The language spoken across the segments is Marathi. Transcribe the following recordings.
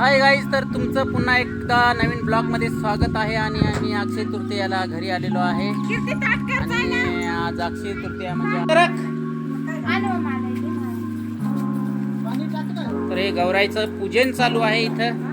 हाय गाईज तर तुमचं पुन्हा एकदा नवीन ब्लॉगमध्ये स्वागत आहे आणि आम्ही अक्षय तृतीयाला घरी आलेलो आहे. आणि आज अक्षय तृतीया म्हणजे तर हे गौराईचं पूजन चालू आहे इथं.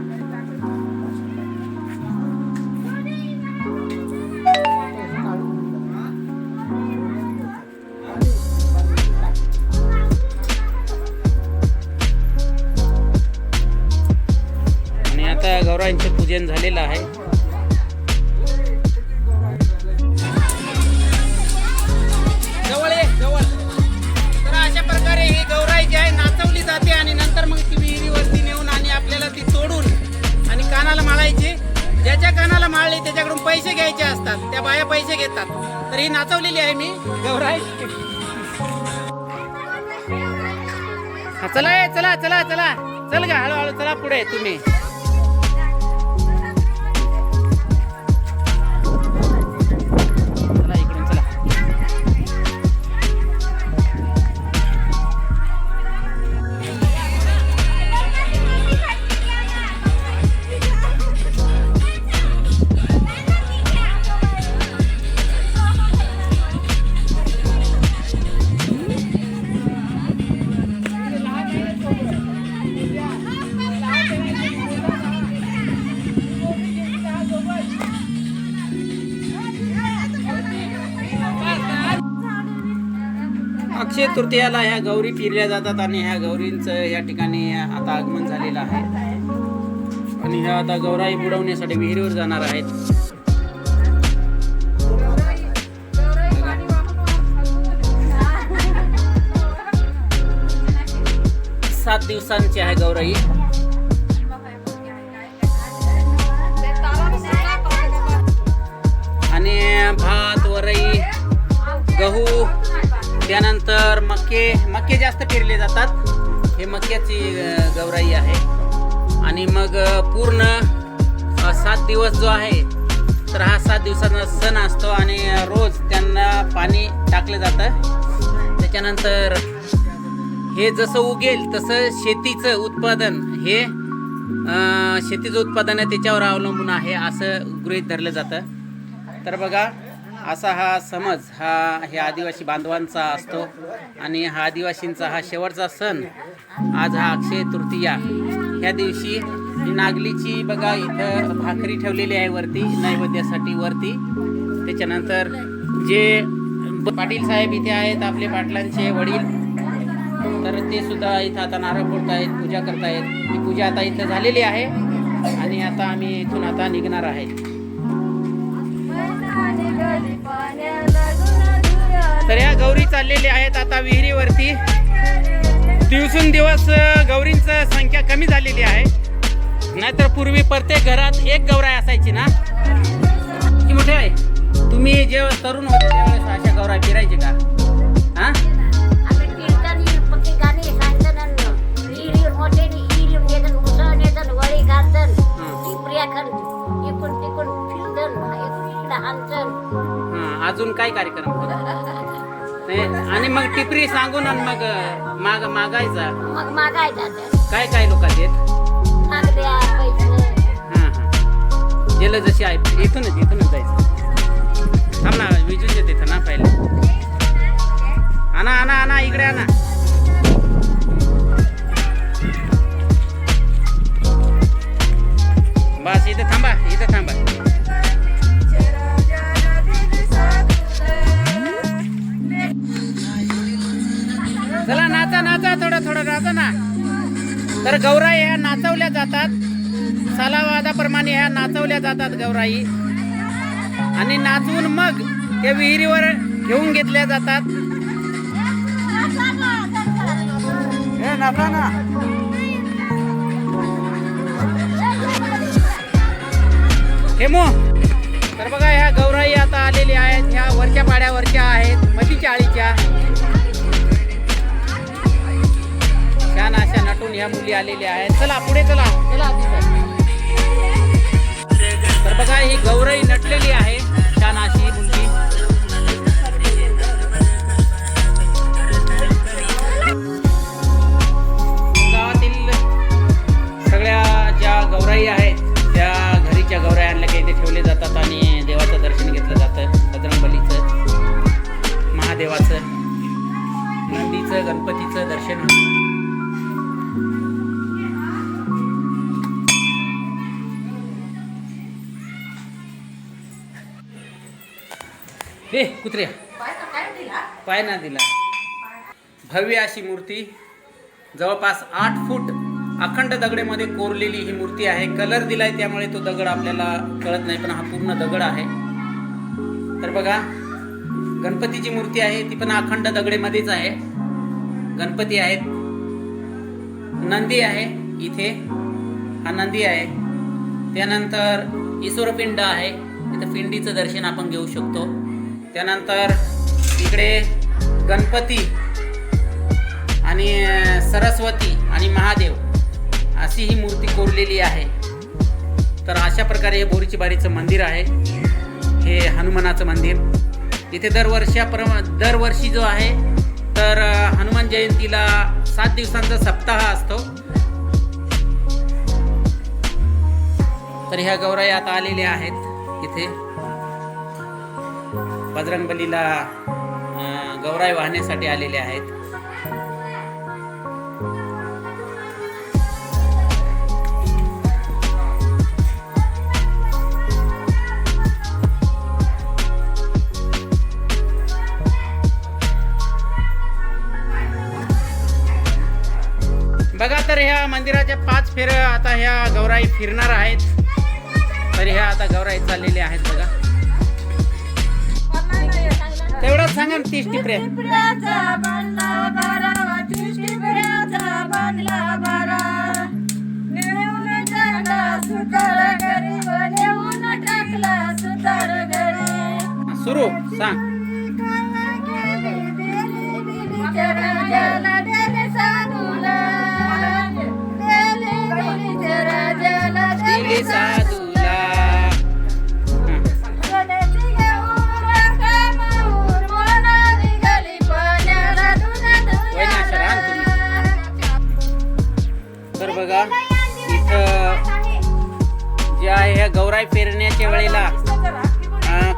आणि कानाला माळायची. ज्याच्या कानाला माळली त्याच्याकडून पैसे घ्यायचे असतात. त्या बाया पैसे घेतात. तर ही नाचवलेली आहे मी गौराय चला ए, चला चला चला. चल गा हळूहळू चला पुढे तुम्ही. अक्षय तृतीयाला ह्या गौरी फिरल्या जातात आणि ह्या गौरींचं या ठिकाणी आता आगमन झालेलं आहे. आणि ह्या आता गौराई बुडवण्यासाठी विहिरीवर जाणार आहेत. सात दिवसांची आहे गौराई. आणि भात वरई गहू त्यानंतर मक्के मक्के जास्त पेरले जातात. हे मक्याची गौराई आहे. आणि मग पूर्ण सात दिवस जो आहे तर हा सात दिवसाचा सण असतो आणि रोज त्यांना पाणी टाकलं जातं. त्याच्यानंतर हे जसं उगेल तसं शेतीचं उत्पादन हे शेतीचं उत्पादन आहे त्याच्यावर अवलंबून आहे असं गृहीत धरलं जातं. तर बघा असा हा समज हा हे आदिवासी बांधवांचा असतो आणि हा आदिवासींचा हा शेवटचा सण आज हा अक्षय तृतीया. ह्या दिवशी नागलीची बघा इथं भाकरी ठेवलेली आहे वरती नैवेद्यासाठी वरती. त्याच्यानंतर जे पाटील साहेब इथे आहेत आपले पाटलांचे वडील तर ते सुद्धा इथं आता नारळ फोडतायत पूजा करतायत. ही पूजा आता इथं झालेली आहे आणि आता आम्ही इथून आता निघणार आहे. तर या गौरी चाललेल्या आहेत आता विहिरीवरती. दिवसून गौरींचं संख्या कमी झालेली आहे. नाहीतर पूर्वी प्रत्येक घरात एक गौराई असायची ना? की मोठे आहे? तुम्ही जेव्हा तरुण होते त्यावेळेस अशा गौराई फिरायचे का? अजून काय कार्यक्रम होता आणि मग टिपरी सांगून आणि मग माग मागायचा. मग मागायचा काय काय लोक हा हा. गेलं जशी आहे इथूनच इथूनच जायचं. थांब ना विजून देते ना पहिले. आणा आणा आणा इकडे आणा. बस इथे थांबा इथे थांबा. तर गौराई ह्या नाचवल्या जातात. सालावादाप्रमाणे ह्या नाचवल्या जातात गौराई. आणि नाचवून मग त्या विहिरीवर घेऊन घेतल्या जातात. हेमो तर बघा ह्या गौराई आता आलेल्या आहेत. अशा मुली आलेल्या आहेत. चला पुढे चला. चला तर बघा ही गौरई नटलेली आहे छान अशी मुलगी. गावातील सगळ्या ज्या गौरही आहेत त्या घरीच्या गौर्याला काही ते ठेवले जातात आणि देवाचं दर्शन घेतलं जातं. बजरंगबलीचं महादेवाचं नंदीचं गणपतीचं दर्शन ए कुत्र्या पाय ना दिला. भव्य अशी मूर्ती. जवळपास आठ फूट अखंड दगडेमध्ये कोरलेली ही मूर्ती आहे. कलर दिलाय त्यामुळे तो दगड आपल्याला कळत नाही पण हा पूर्ण दगड आहे. तर बघा गणपतीची मूर्ती आहे ती पण अखंड दगडेमध्येच आहे. गणपती आहेत. नंदी आहे इथे. हा नंदी आहे. त्यानंतर ईश्वरपिंड आहे. इथं पिंडीचं दर्शन आपण घेऊ शकतो. त्यानंतर इकडे गणपती आणि सरस्वती आणि महादेव अशी ही मूर्ती कोरलेली आहे. तर अशा प्रकारे हे बोरीची बारीचं मंदिर आहे. हे हनुमानाचं मंदिर. इथे दरवर्षाप्र दरवर्षी जो आहे तर हनुमान जयंतीला सात दिवसांचा सप्ताह असतो. तर ह्या गौराई आता आलेल्या आहेत इथे. बजरंगबलीला गौराई वाहण्यासाठी आलेले आहेत. बघा तर ह्या मंदिराच्या पाच फेर आता ह्या गौराई फिरणार आहेत. तर ह्या आता गौराई चाललेल्या आहेत बघा. तेवढंच सांगा ना तीस टिपऱ्या. टिपऱ्याचा बनला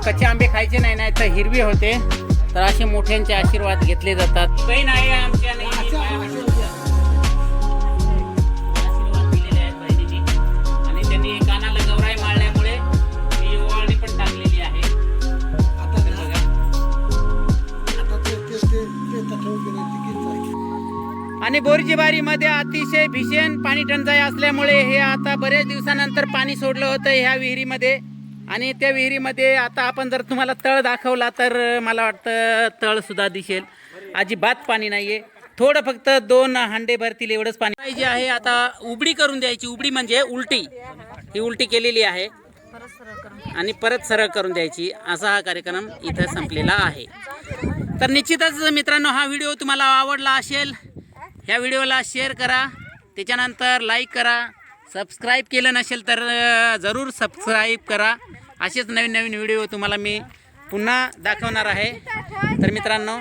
कच्चे आंबे खायचे नाही नाही तर हिरवे होते. तर असे मोठ्यांचे आशीर्वाद घेतले जातात. बहीण आहे आमच्या. आणि त्यांनी कानाला गौराई माळल्यामुळे ही ओवाळणी पण टाकलेली आहे. आणि बोरजीबारी मध्ये अतिशय भीषण पाणी टंचाई असल्यामुळे हे आता बरेच दिवसानंतर पाणी सोडलं होतं ह्या विहिरीमध्ये. आणि त्या विहिरीमध्ये आता आपण जर तुम्हाला तळ दाखवला तर मला वाटतं तळ सुद्धा दिसेल. अजिबात पाणी नाहीये. थोडं फक्त दोन हांडे भरतील एवढंच पाणी. जे आहे आता उबडी करून द्यायची. उबडी म्हणजे उलटी. ही उलटी केलेली आहे. आणि परत सरळ करून द्यायची. असा हा कार्यक्रम इथं संपलेला आहे. तर निश्चितच मित्रांनो हा व्हिडिओ तुम्हाला आवडला असेल ह्या व्हिडिओला शेअर करा. त्याच्यानंतर लाईक करा. सबस्क्राईब केलं नसेल तर जरूर सबस्क्राईब करा. असेच नवीन नवीन व्हिडिओ तुम्हाला मी पुन्हा दाखवणार आहे. तर मित्रांनो